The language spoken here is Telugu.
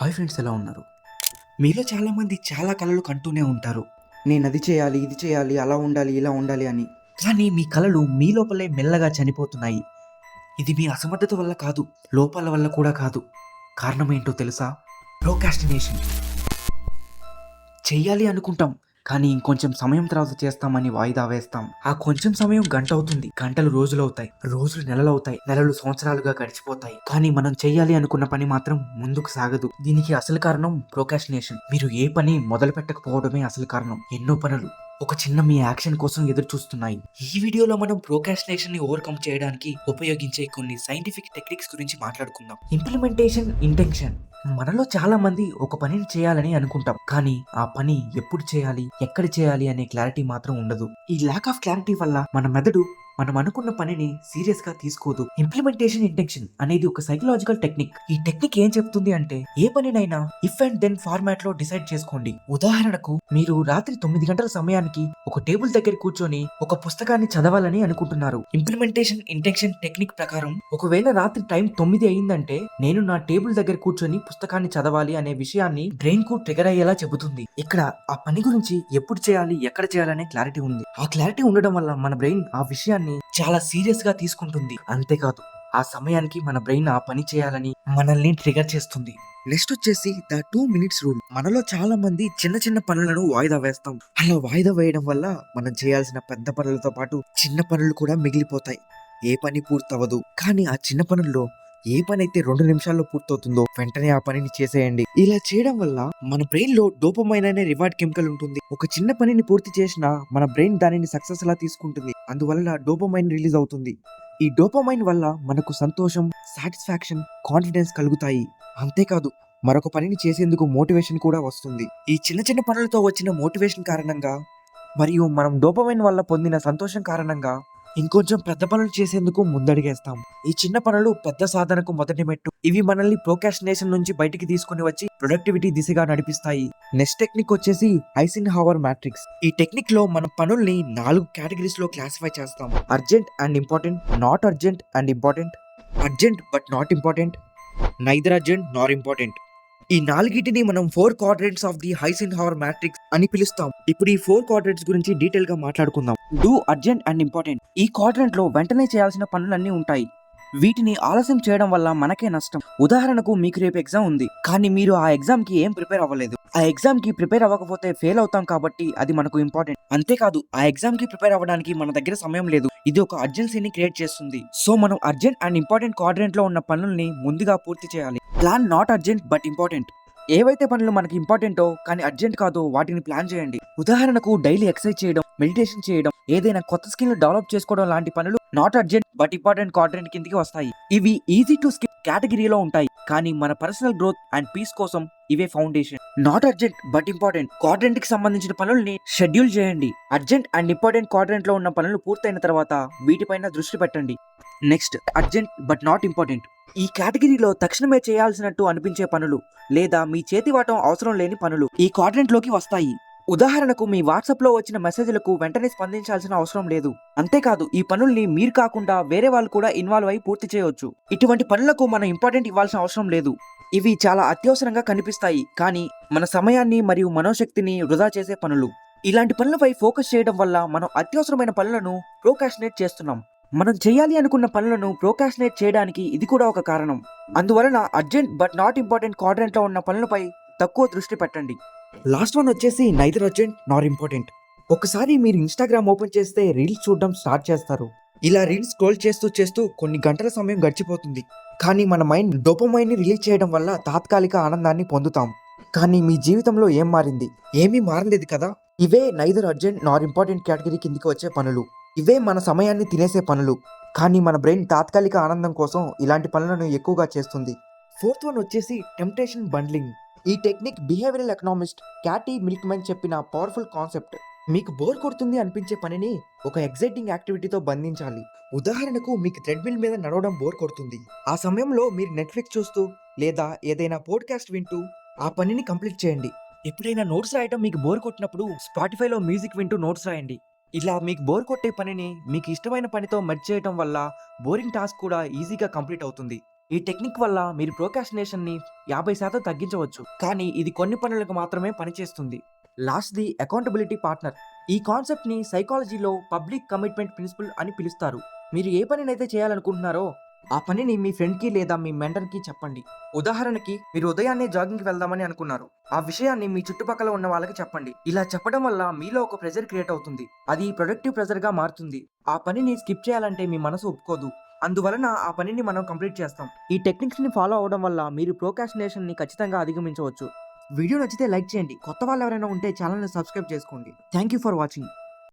హాయ్ ఫ్రెండ్స్ ఎలా ఉన్నారు? మీలో చాలామంది చాలా కళలు కంటూనే ఉంటారు. నేను అది చేయాలి ఇది చేయాలి అలా ఉండాలి ఇలా ఉండాలి అని. కానీ మీ కళలు మీ లోపలే మెల్లగా చనిపోతున్నాయి. ఇది మీ అసమర్థత వల్ల కాదు లోపాల వల్ల కూడా కాదు. కారణం ఏంటో తెలుసా? ప్రోకాస్టినేషన్ చెయ్యాలి అనుకుంటాం కానీ ఇంకొంచెం సమయం తర్వాత చేస్తామని వాయిదా వేస్తాం. ఆ కొంచెం సమయం గంట అవుతుంది. గంటలు రోజులు అవుతాయి. రోజులు నెలలు అవుతాయి. నెలలు సంవత్సరాలుగా గడిచిపోతాయి. కానీ మనం చేయాలి అనుకున్న పని మాత్రం ముందుకు సాగదు. దీనికి అసలు కారణం ప్రోకాస్టినేషన్. మీరు ఏ పని మొదలు పెట్టకపోవడమే అసలు కారణం. ఎన్నో పనులు. ఒక చిన్న మీ యాక్షన్ కోసం ఎదురు చూస్తున్నాయి ఈ వీడియోలో మనం ప్రోకాస్టినేషన్ని ఓవర్కమ్ చేయడానికి ఉపయోగించే కొన్ని సైంటిఫిక్ టెక్నిక్స్ గురించి మాట్లాడుకుందాం. ఇంప్లిమెంటేషన్ ఇంటెన్షన్ మనలో చాలా మంది ఒక పనిని చేయాలని అనుకుంటాం కానీ ఆ పని ఎప్పుడు చేయాలి ఎక్కడ చేయాలి అనే క్లారిటీ మాత్రం ఉండదు. ఈ ల్యాక్ ఆఫ్ క్లారిటీ వల్ల మన మెదడు మనం అనుకున్న పనిని సీరియస్గా తీసుకోదు. ఇంప్లిమెంటేషన్ ఇంటెన్షన్ అనేది ఒక సైకలాజికల్ టెక్నిక్. ఈ టెక్నిక్ ఏం చెప్తుంది అంటే ఏ పనినైనా ఇఫ్ అండ్ దెన్ ఫార్మాట్లో డిసైడ్ చేసుకోండి. ఉదాహరణకు మీరు రాత్రి తొమ్మిది గంటల సమయానికి ఒక టేబుల్ దగ్గర కూర్చొని ఒక పుస్తకాన్ని చదవాలని అనుకుంటున్నారు. ఇంప్లిమెంటేషన్ ఇంటెన్షన్ టెక్నిక్ ప్రకారం ఒకవేళ రాత్రి టైం తొమ్మిది అయిందంటే నేను నా టేబుల్ దగ్గర కూర్చొని పుస్తకాన్ని చదవాలి అనే విషయాన్ని బ్రెయిన్కు ట్రిగర్ అయ్యేలా చెబుతుంది. ఇక్కడ ఆ పని గురించి ఎప్పుడు చేయాలి ఎక్కడ చేయాలనే క్లారిటీ ఉంది. ఆ క్లారిటీ ఉండడం వల్ల మన బ్రెయిన్ ఆ విషయాన్ని చాలా సీరియస్గా తీసుకుంటుంది. అంతేకాదు ఆ సమయానికి మన బ్రెయిన్ ఆ పని చేయాలని మనల్ని ట్రిగర్ చేస్తుంది. నెక్స్ట్ వచ్చేసి ద టూ మినిట్స్ రూల్ మనలో చాలా మంది చిన్న చిన్న పనులను వాయిదా వేస్తాం. అలా వాయిదా వేయడం వల్ల మనం చేయాల్సిన పెద్ద పనులతో పాటు చిన్న పనులు కూడా మిగిలిపోతాయి. ఏ పని పూర్తవదు కానీ ఆ చిన్న పనుల్లో ఏ పని అయితే రెండు నిమిషాల్లో పూర్తవుతుందో వెంటనే ఆ పనిని చేసేయండి. ఇలా చేయడం వల్ల మన బ్రెయిన్లో డోపమైన్ అనే రివార్డ్ కెమికల్ ఉంటుంది. ఒక చిన్న పనిని పూర్తి చేసినా మన బ్రెయిన్ దానిని సక్సెస్ లా తీసుకుంటుంది. అందువల్ల డోపమైన్ రిలీజ్ అవుతుంది. ఈ డోపమైన్ వల్ల మనకు సంతోషం సాటిస్ఫాక్షన్ కాన్ఫిడెన్స్ కలుగుతాయి. అంతేకాదు మరొక పనిని చేసేందుకు మోటివేషన్ కూడా వస్తుంది. ఈ చిన్న చిన్న పనులతో వచ్చిన మోటివేషన్ కారణంగా మరియు మనం డోపమైన్ వల్ల పొందిన సంతోషం కారణంగా ఇంకొంచెం పెద్ద పనులు చేసేందుకు ముందడిగేస్తాం. ఈ చిన్న పనులు పెద్ద సాధనకు మొదటి మెట్టు. ఇవి మనల్ని ప్రోకాస్టినేషన్ నుంచి బయటికి తీసుకుని వచ్చి ప్రొడక్టివిటీ దిశగా నడిపిస్తాయి. నెక్స్ట్ టెక్నిక్ వచ్చేసి ఐసిన్ హవర్ మ్యాట్రిక్స్ ఈ టెక్నిక్లో మన పనుల్ని నాలుగు కేటగిరీస్లో క్లాసిఫై చేస్తాం. Urgent and important not urgent and important urgent but not important neither urgent nor important ఈ నాలుగిటిని మనం four quadrants of the Eisenhower matrix అని పిలుస్తాం. ఇప్పుడు ఈ ఫోర్ క్వాడ్రెంట్స్ గురించి డీటెయిల్గా మాట్లాడుకుందాం. Do urgent and important. ఈ క్వాడ్రెంట్లో వెంటనే చేయాల్సిన పనులన్నీ ఉంటాయి. వీటిని ఆలస్యం చేయడం వల్ల మనకే నష్టం. ఉదాహరణకు మీకు రేపు ఎగ్జామ్ ఉంది. కానీ మీరు ఆ ఎగ్జామ్కి ఏం ప్రిపేర్ అవ్వలేదు. ఆ ఎగ్జామ్కి ప్రిపేర్ అవ్వకపోతే ఫెయిల్ అవుతాం కాబట్టి అది మనకు ఇంపార్టెంట్. అంతేకాదు ఆ ఎగ్జామ్కి ప్రిపేర్ అవ్వడానికి మన దగ్గర సమయం లేదు. ఇది ఒక అర్జెన్సీని క్రియేట్ చేస్తుంది. సో మనం అర్జెంట్ అండ్ ఇంపార్టెంట్ క్వాడ్రెంట్లో ఉన్న పనుల్ని ముందుగా పూర్తి చేయాలి. Plan not urgent but important ఏవైతే పనులు మనకి ఇంపార్టెంటో కానీ అర్జెంట్ కాదో వాటిని ప్లాన్ చేయండి. ఉదాహరణకు డైలీ ఎక్సర్సైజ్ చేయడం మెడిటేషన్ చేయడం ఏదైనా కొత్త స్కిల్ డెవలప్ చేసుకోవడం లాంటి పనులు not urgent but important content కిందకి వస్తాయి. ఇవి ఈజీ టు స్కిప్ కేటగిరీలో ఉంటాయి కానీ మన పర్సనల్ గ్రోత్ అండ్ పీస్ కోసం ఇవే foundation not urgent but important క్వాడ్రెంట్కి సంబంధించిన పనుల్ని షెడ్యూల్ చేయండి. అర్జెంట్ అండ్ ఇంపార్టెంట్ క్వాడ్రెంట్లో ఉన్న పనులు పూర్తయిన తర్వాత వీటిపైన దృష్టి పెట్టండి. Next urgent but not important. ఈ కేటగిరీలో తక్షణమే చేయాల్సినట్టు అనిపించే పనులు లేదా మీ చేతి వాటం అవసరం లేని పనులు ఈ క్వాడ్రెంట్లోకి వస్తాయి. ఉదాహరణకు మీ వాట్సాప్లో వచ్చిన మెసేజ్లకు వెంటనే స్పందించాల్సిన అవసరం లేదు. అంతేకాదు ఈ పనుల్ని మీరు కాకుండా వేరే వాళ్ళు కూడా ఇన్వాల్వ్ అయి పూర్తి చేయవచ్చు ఇటువంటి పనులకు మనం ఇంపార్టెంట్ ఇవ్వాల్సిన అవసరం లేదు. ఇవి చాలా అత్యవసరంగా కనిపిస్తాయి కానీ మన సమయాన్ని మరియు మనోశక్తిని వృధా చేసే పనులు. ఇలాంటి పనులపై ఫోకస్ చేయడం వల్ల మనం అత్యవసరమైన పనులను ప్రోకాషనేట్ చేస్తున్నాం. మనం చేయాలి అనుకున్న పనులను ప్రోకాస్టినేట్ చేయడానికి ఇది కూడా ఒక కారణం. అందువలన అర్జెంట్ బట్ నాట్ ఇంపార్టెంట్ క్వాడ్రెంట్లో ఉన్న పనులపై తక్కువ దృష్టి పెట్టండి. లాస్ట్ వన్ వచ్చేసి నైదర్ అర్జెంట్ నార్ ఇంపార్టెంట్ ఒకసారి మీరు ఇన్స్టాగ్రామ్ ఓపెన్ చేస్తే రీల్స్ చూడడం స్టార్ట్ చేస్తారు. ఇలా రీల్స్ స్క్రోల్ చేస్తూ చేస్తూ కొన్ని గంటల సమయం గడిచిపోతుంది. కానీ మన మైండ్ డోపమైన్ని రిలీజ్ చేయడం వల్ల తాత్కాలిక ఆనందాన్ని పొందుతాం. కానీ మీ జీవితంలో ఏం మారింది? ఏమీ మారలేదు కదా? ఇవే neither urgent not important category కిందికి వచ్చే పనులు. ఇవే మన సమయాన్ని తినేసే పనులు. కానీ మన బ్రెయిన్ తాత్కాలిక ఆనందం కోసం ఇలాంటి పనులను ఎక్కువగా చేస్తుంది. ఫోర్త్ వన్ వచ్చేసి టెంప్టేషన్ బండ్లింగ్. ఈ technique behavioural economist Katy Milkman చెప్పిన పవర్ఫుల్ కాన్సెప్ట్. మీకు బోర్ కొడుతుంది అనిపించే పనిని ఒక ఎగ్జైటింగ్ యాక్టివిటీతో బంధించాలి. ఉదాహరణకు మీకు థ్రెడ్మిల్ మీద నడవడం బోర్ కొడుతుంది. ఆ సమయంలో మీరు నెట్ఫ్లిక్స్ చూస్తూ లేదా ఏదైనా పోడ్కాస్ట్ వింటూ ఆ పనిని కంప్లీట్ చేయండి. ఎప్పుడైనా నోట్స్ రాయడం మీకు బోర్ కొట్టినప్పుడు స్పాటిఫైలో మ్యూజిక్ వింటూ నోట్స్ రాయండి. ఇలా మీకు బోర్ కొట్టే పనిని మీకు ఇష్టమైన పనితో మర్చి చేయడం వల్ల బోరింగ్ టాస్క్ కూడా ఈజీగా కంప్లీట్ అవుతుంది. ఈ టెక్నిక్ వల్ల మీరు ప్రోకాస్టినేషన్ని యాభై శాతం తగ్గించవచ్చు. కానీ ఇది కొన్ని పనులకు మాత్రమే పనిచేస్తుంది. లాస్ట్ ది అకౌంటబిలిటీ పార్ట్నర్ ఈ కాన్సెప్ట్ని సైకాలజీలో పబ్లిక్ కమిట్మెంట్ ప్రిన్సిపల్ అని పిలుస్తారు. మీరు ఏ పనినైతే చేయాలనుకుంటున్నారో ఆ పనిని మీ ఫ్రెండ్కి లేదా మీ మెంటర్కి చెప్పండి. ఉదాహరణకి మీరు ఉదయాన్నే జాగింగ్కి వెళ్దామని అనుకున్నారు. ఆ విషయాన్ని మీ చుట్టుపక్కల ఉన్న వాళ్ళకి చెప్పండి. ఇలా చెప్పడం వల్ల మీలో ఒక ప్రెజర్ క్రియేట్ అవుతుంది. అది ప్రొడక్టివ్ ప్రెజర్గా మారుతుంది. ఆ పనిని స్కిప్ చేయాలంటే మీ మనసు ఒప్పుకోదు. అందువలన ఆ పనిని మనం కంప్లీట్ చేస్తాం. ఈ టెక్నిక్స్ని ఫాలో అవడం వల్ల మీరు ప్రోకాస్టినేషన్ని ఖచ్చితంగా అధిగమించవచ్చు. వీడియో నచ్చితే లైక్ చేయండి. కొత్త వాళ్ళు ఎవరైనా ఉంటే ఛానల్ని సబ్స్క్రైబ్ చేసుకోండి. Thank you for watching